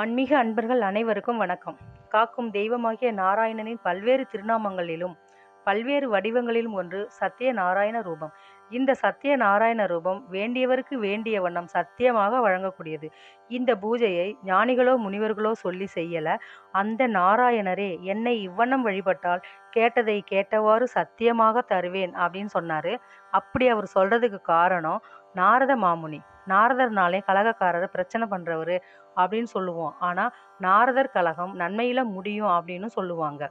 ஆன்மீக அன்பர்கள் அனைவருக்கும் வணக்கம். காக்கும் தெய்வமாகிய நாராயணனின் பல்வேறு திருநாமங்களிலும் பல்வேறு வடிவங்களிலும் ஒன்று சத்திய நாராயண ரூபம். இந்த சத்திய நாராயண ரூபம் வேண்டியவருக்கு வேண்டிய வண்ணம் சத்தியமாக வழங்கக்கூடியது. இந்த பூஜையை ஞானிகளோ முனிவர்களோ சொல்லி செய்யல. அந்த நாராயணரே என்னை இவ்வண்ணம் வழிபட்டால் கேட்டதை கேட்டவாறு சத்தியமாக தருவேன் அப்படின்னு சொன்னாரு. அப்படி அவர் சொல்றதுக்கு காரணம் நாரத மாமுனி. நாரதர்னாலே கலகக்காரர் பிரச்சனை பண்றவரு அப்படின்னு சொல்லுவோம். ஆனா நாரதர் கலகம் நன்மையில முடியும் அப்படின்னு சொல்லுவாங்க.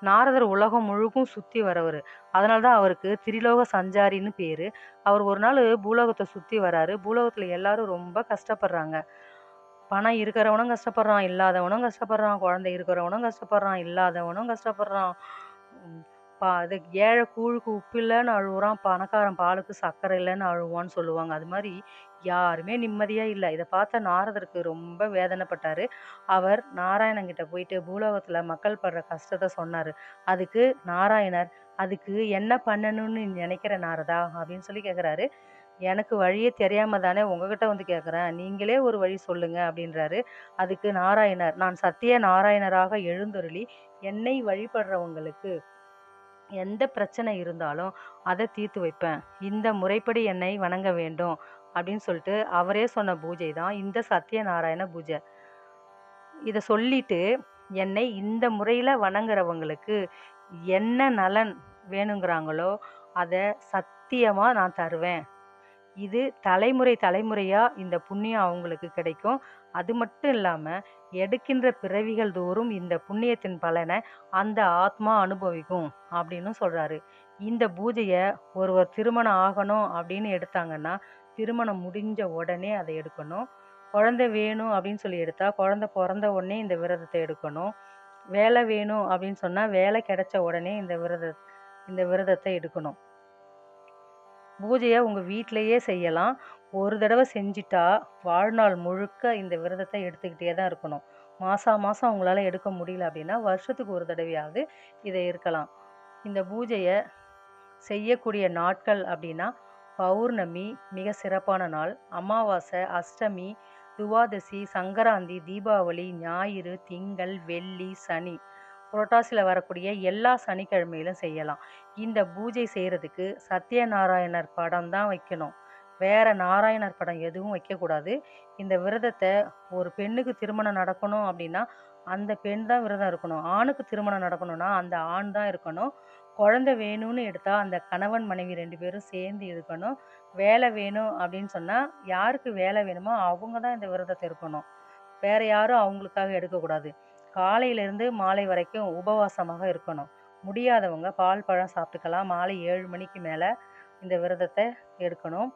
நாரதர் உலகம் முழுக்கும் சுத்தி வரவர். அதனால தான் அவருக்கு திரிலோக சஞ்சாரின்னு பேரு. அவர் ஒரு நாள் பூலோகத்தை சுத்தி வராரு. பூலோகத்துல எல்லாரும் ரொம்ப கஷ்டப்படுறாங்க. பணம் இருக்கிறவனும் கஷ்டப்படுறான் இல்லாதவனும் கஷ்டப்படுறான் குழந்தை இருக்கிறவனும் கஷ்டப்படுறான் இல்லாதவனும் கஷ்டப்படுறான். பா இது ஏழை கூழுக்கு உப்பு இல்லைன்னு அழுவுறான். பணக்காரன் பாலுக்கு சர்க்கரை இல்லைன்னு அழுவான்னு சொல்லுவாங்க. அது மாதிரி யாருமே நிம்மதியாக இல்லை. இதை பார்த்த நாரதருக்கு ரொம்ப வேதனைப்பட்டார். அவர் நாராயணங்கிட்ட போயிட்டு பூலோகத்தில் மக்கள் படுற கஷ்டத்தை சொன்னார். அதுக்கு நாராயணர் அதுக்கு என்ன பண்ணணும்னு நினைக்கிற நாரதா அப்படின்னு சொல்லி கேட்குறாரு எனக்கு வழியே தெரியாமல் தானே உங்ககிட்ட வந்து கேட்குறேன் நீங்களே ஒரு வழி சொல்லுங்க அப்படின்றாரு. அதுக்கு நாராயணர் நான் சத்திய நாராயணராக எழுந்தொருளி என்னை வழிபடுறவங்களுக்கு எந்த பிரச்சனை இருந்தாலும் அதை தீர்த்து வைப்பேன். இந்த முறைப்படி என்னை வணங்க வேண்டும் அப்படின்னு சொல்லிட்டு அவரே சொன்ன பூஜை தான் இந்த சத்யநாராயண பூஜை. இதை சொல்லிட்டு என்னை இந்த முறையில் வணங்குறவங்களுக்கு என்ன நலன் வேணுங்கிறாங்களோ அதை சத்தியமாக நான் தருவேன். இது தலைமுறை தலைமுறையாக இந்த புண்ணியம் அவங்களுக்கு கிடைக்கும். அது மட்டும் இல்லாமல் எடுக்கின்ற பிறவிகள் தோறும் இந்த புண்ணியத்தின் பலனை அந்த ஆத்மா அனுபவிக்கும் அப்படின்னு சொல்கிறாரு இந்த பூஜையை ஒருவர் திருமணம் ஆகணும் அப்படின்னு எடுத்தாங்கன்னா திருமணம் முடிஞ்ச உடனே அதை எடுக்கணும். குழந்தை வேணும் அப்படின்னு சொல்லி எடுத்தால் குழந்தை பிறந்த உடனே இந்த விரதத்தை எடுக்கணும். வேலை வேணும் அப்படின்னு சொன்னால் வேலை கிடைச்ச உடனே இந்த விரத இந்த விரதத்தை எடுக்கணும். பூஜையை உங்கள் வீட்டிலையே செய்யலாம். ஒரு தடவை செஞ்சிட்டா வாழ்நாள் முழுக்க இந்த விரதத்தை எடுத்துக்கிட்டே தான் இருக்கணும். மாதம் மாதம் உங்களால் எடுக்க முடியல அப்படின்னா வருஷத்துக்கு ஒரு தடவையாவது இதை இருக்கலாம். இந்த பூஜையை செய்யக்கூடிய நாட்கள் அப்படின்னா பௌர்ணமி மிக சிறப்பான நாள். அமாவாசை அஷ்டமி துவாதசி சங்கராந்தி தீபாவளி ஞாயிறு திங்கள் வெள்ளி சனி. புரட்டாசியில் வரக்கூடிய எல்லா சனிக்கிழமையிலும் செய்யலாம். இந்த பூஜை செய்கிறதுக்கு சத்யநாராயணர் படம் தான் வைக்கணும். வேற நாராயணர் படம் எதுவும் வைக்கக்கூடாது. இந்த விரதத்தை ஒரு பெண்ணுக்கு திருமணம் நடக்கணும் அப்படின்னா அந்த பெண் தான் விரதம் இருக்கணும். ஆணுக்கு திருமணம் நடக்கணும்னா அந்த ஆண் தான் இருக்கணும். குழந்தை வேணும்னு எடுத்தால் அந்த கணவன் மனைவி ரெண்டு பேரும் சேர்ந்து இருக்கணும். வேலை வேணும் அப்படின்னு சொன்னால் யாருக்கு வேலை வேணுமோ அவங்க தான் இந்த விரதத்தை இருக்கணும். வேற யாரும் அவங்களுக்காக எடுக்கக்கூடாது. காலையிலேருந்து மாலை வரைக்கும் உபவாசமாக இருக்கணும். முடியாதவங்க பால் பழம் சாப்பிட்டுக்கலாம். மாலை ஏழு மணிக்கு மேலே இந்த விரதத்தை எடுக்கணும்.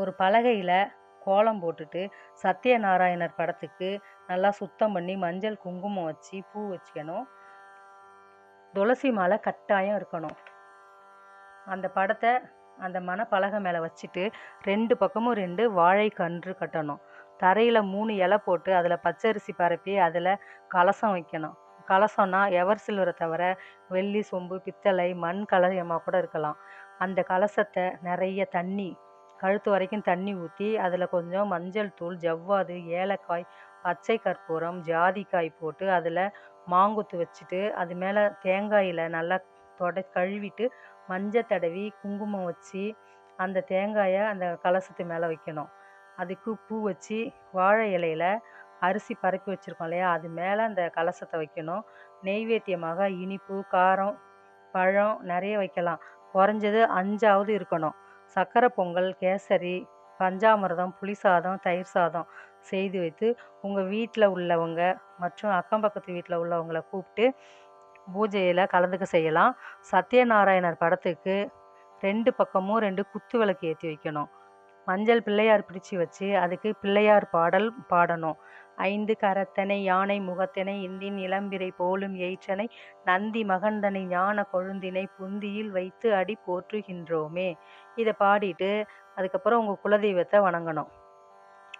ஒரு பலகையில் கோலம் போட்டுட்டு சத்யநாராயணர் படத்துக்கு நல்லா சுத்தம் பண்ணி மஞ்சள் குங்குமம் வச்சு பூ வச்சுக்கணும். துளசி மாலை கட்டாயம் இருக்கணும். அந்த படத்தை அந்த மனப்பலகை மேலே வச்சுட்டு ரெண்டு பக்கமும் ரெண்டு வாழை கன்று கட்டணும். தரையில் மூணு இலை போட்டு அதில் பச்சரிசி பரப்பி அதில் கலசம் வைக்கணும். கலசம்னா எவர் சில்வரை தவிர வெள்ளி சொம்பு பித்தளை மண் கலயமாக கூட இருக்கலாம். அந்த கலசத்தை நிறைய தண்ணி கழுத்து வரைக்கும் தண்ணி ஊற்றி அதில் கொஞ்சம் மஞ்சள் தூள் ஜவ்வாது ஏலக்காய் பச்சை கற்பூரம் ஜாதிக்காய் போட்டு அதில் மாங்குத்து வச்சுட்டு அது மேலே தேங்காயில் நல்லா தொட கழுவிட்டு மஞ்சள் தடவி குங்குமம் வச்சு அந்த தேங்காயை அந்த கலசத்து மேலே வைக்கணும். அதுக்கு பூ வச்சு வாழை இலையில அரிசி பரப்பி வச்சுருக்கோம் இல்லையா? அது மேலே அந்த கலசத்தை வைக்கணும். நெய்வேத்தியமாக இனிப்பு காரம் பழம் நிறைய வைக்கலாம். குறைஞ்சது அஞ்சாவது இருக்கணும். சக்கரை பொங்கல் கேசரி பஞ்சாமிரதம் புளி சாதம் தயிர் சாதம் செய்து வைத்து உங்கள் வீட்டில் உள்ளவங்க மற்றும் அக்கம் பக்கத்து வீட்டில் உள்ளவங்களை கூப்பிட்டு பூஜையில் கலந்துக்க செய்யலாம். சத்யநாராயணர் படத்துக்கு ரெண்டு பக்கமும் ரெண்டு குத்து விளக்கு ஏற்றி வைக்கணும். மஞ்சள் பிள்ளையார் பிடிச்சு வச்சு அதுக்கு பிள்ளையார் பாடல் பாடணும். ஐந்து கரத்தனை யானை முகத்தினை இந்தின் இளம்பிரை போலும் எயிற்றனை நந்தி மகந்தனை ஞான கொழுந்தினை புந்தியில் வைத்து அடி போற்றுகின்றோமே. இதை பாடிட்டு அதுக்கப்புறம் உங்கள் குலதெய்வத்தை வணங்கணும்.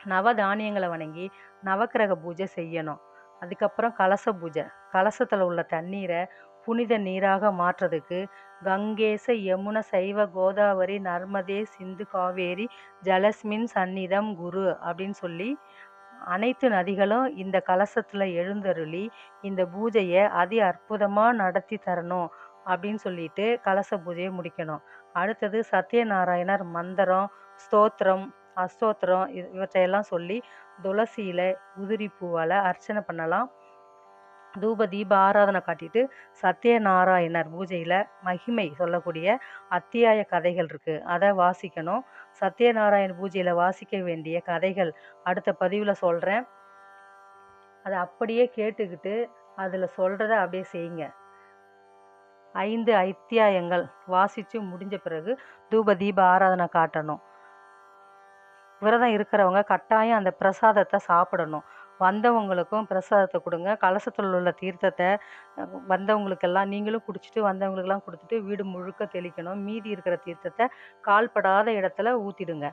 நவ தானியங்களை வணங்கி நவக்கிரக பூஜை செய்யணும். அதுக்கப்புறம் கலச பூஜை. கலசத்தில் உள்ள தண்ணீரை புனித நீராக மாற்றதுக்கு கங்கேச யமுன சைவ கோதாவரி நர்மதே சிந்து காவேரி ஜலஸ்மின் சந்நிதம் குரு அப்படின்னு சொல்லி அனைத்து நதிகளும் இந்த கலசத்தில் எழுந்தருளி இந்த பூஜையை அதி அற்புதமாக நடத்தி தரணும் அப்படின்னு சொல்லிட்டு கலச பூஜையை முடிக்கணும். அடுத்தது சத்யநாராயணர் மந்திரம் ஸ்தோத்திரம் அஸ்தோத்திரம் இவற்றையெல்லாம் சொல்லி துளசியில் உதிரி பூவால் அர்ச்சனை பண்ணலாம். தூப தீப ஆராதனை காட்டிட்டு சத்யநாராயணர் பூஜையில் மகிமை சொல்லக்கூடிய அத்தியாய கதைகள் இருக்குது அதை வாசிக்கணும். சத்யநாராயண பூஜையில் வாசிக்க வேண்டிய கதைகள் அடுத்த பதிவில் சொல்கிறேன் அதை அப்படியே கேட்டுக்கிட்டு அதில் சொல்கிறத அப்படியே செய்யுங்க. ஐந்து அத்தியாயங்கள் வாசித்து முடிஞ்ச பிறகு தூப தீப ஆராதனை காட்டணும். விரதம் இருக்கிறவங்க கட்டாயம் அந்த பிரசாதத்தை சாப்பிடணும். வந்தவங்களுக்கும் பிரசாதத்தை கொடுங்க. கலசத்தில் உள்ள தீர்த்தத்தை வந்தவங்களுக்கெல்லாம் நீங்களும் குடிச்சிட்டு வந்தவங்களுக்கெல்லாம் கொடுத்துட்டு வீடு முழுக்க தெளிக்கணும். மீதி இருக்கிற தீர்த்தத்தை கால்படாத இடத்துல ஊற்றிடுங்க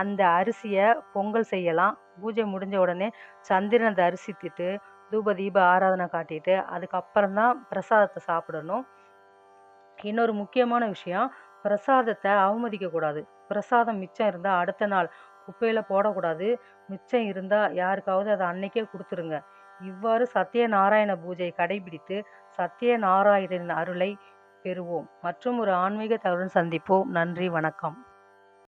அந்த அரிசியை பொங்கல் செய்யலாம். பூஜை முடிஞ்ச உடனே சந்திரனை தரிசித்துட்டு தூப தீப ஆராதனை காட்டிட்டு அதுக்கப்புறம் தான் பிரசாதத்தை சாப்பிடணும். இன்னொரு முக்கியமான விஷயம் பிரசாதத்தை அவமதிக்கக்கூடாது. பிரசாதம் மிச்சம் இருந்தால் அடுத்த நாள் குப்பையில் போடக்கூடாது. மிச்சம் இருந்தால் யாருக்காவது அதை அன்னைக்கே கொடுத்துருங்க. இவ்வாறு சத்யநாராயண பூஜை கடைபிடித்து சத்யநாராயணரின் அருளை பெறுவோம். மற்றும் ஒரு ஆன்மீக தகவலுடன் சந்திப்போம். நன்றி வணக்கம்.